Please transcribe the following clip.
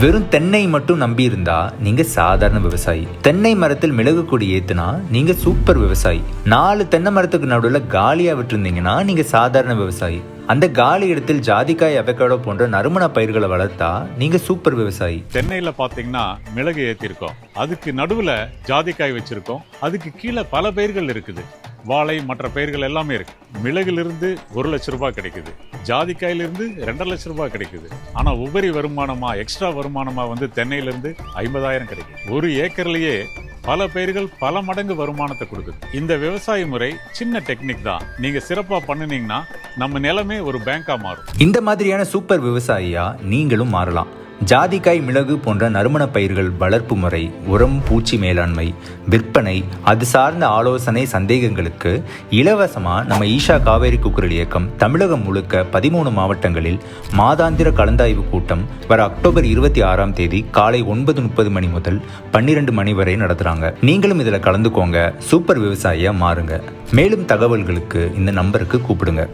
வெறும் தென்னை மட்டும் நம்பியிருந்தா நீங்க சாதாரண விவசாயி. தென்னை மரத்தில் மிளகு கொடி ஏத்துனா நீங்க சூப்பர் விவசாயி. நாலு தென்னை மரத்துக்கு நடுவில் காலியா விட்டுருந்தீங்கன்னா நீங்க சாதாரண விவசாயி. அந்த காலி இடத்தில் ஜாதிக்காய் அவக்காடோ போன்ற நறுமண பயிர்களை வளர்த்தா நீங்க சூப்பர் விவசாயி. தென்னையில பாத்தீங்கன்னா மிளகு ஏத்திருக்கோம். அதுக்கு நடுவுல ஜாதிக்காய் வச்சிருக்கோம். அதுக்கு கீழே பல பயிர்கள் இருக்குது. வாழை மற்ற பயிர்கள் எல்லாமே இருக்கு. மிளகிலிருந்து ஒரு லட்ச ரூபாய் கிடைக்குது. ஜாதிக்காயிலிருந்து ரெண்டரை லட்ச ரூபாய் கிடைக்குது. ஆனால் உபரி வருமானமா எக்ஸ்ட்ரா வருமானமா வந்து தென்னையிலிருந்து ஐம்பதாயிரம் கிடைக்குது. ஒரு ஏக்கர்லயே பல பயிர்கள் பல மடங்கு வருமானத்தை கொடுக்குது. இந்த விவசாய முறை சின்ன டெக்னிக் தான். நீங்க சிறப்பா பண்ணுனீங்கன்னா நம்ம நிலமே ஒரு பேங்கா மாறும். இந்த மாதிரியான சூப்பர் விவசாயியா நீங்களும் மாறலாம். ஜாதிக்காய் மிளகு போன்ற நறுமண பயிர்கள் வளர்ப்பு முறை உரம் பூச்சி மேலாண்மை விற்பனை அது சார்ந்த ஆலோசனை சந்தேகங்களுக்கு இலவசமாக நம்ம ஈஷா காவேரி குக்குரல் இயக்கம் தமிழகம் முழுக்க பதிமூணு மாவட்டங்களில் மாதாந்திர கலந்தாய்வு கூட்டம் வர அக்டோபர் இருபத்தி ஆறாம் தேதி காலை ஒன்பது முப்பது மணி முதல் பன்னிரெண்டு மணி வரை நடத்துகிறாங்க நீங்களும் இதில் கலந்துக்கோங்க. சூப்பர் விவசாயியாக மாறுங்க. மேலும் தகவல்களுக்கு இந்த நம்பருக்கு கூப்பிடுங்க.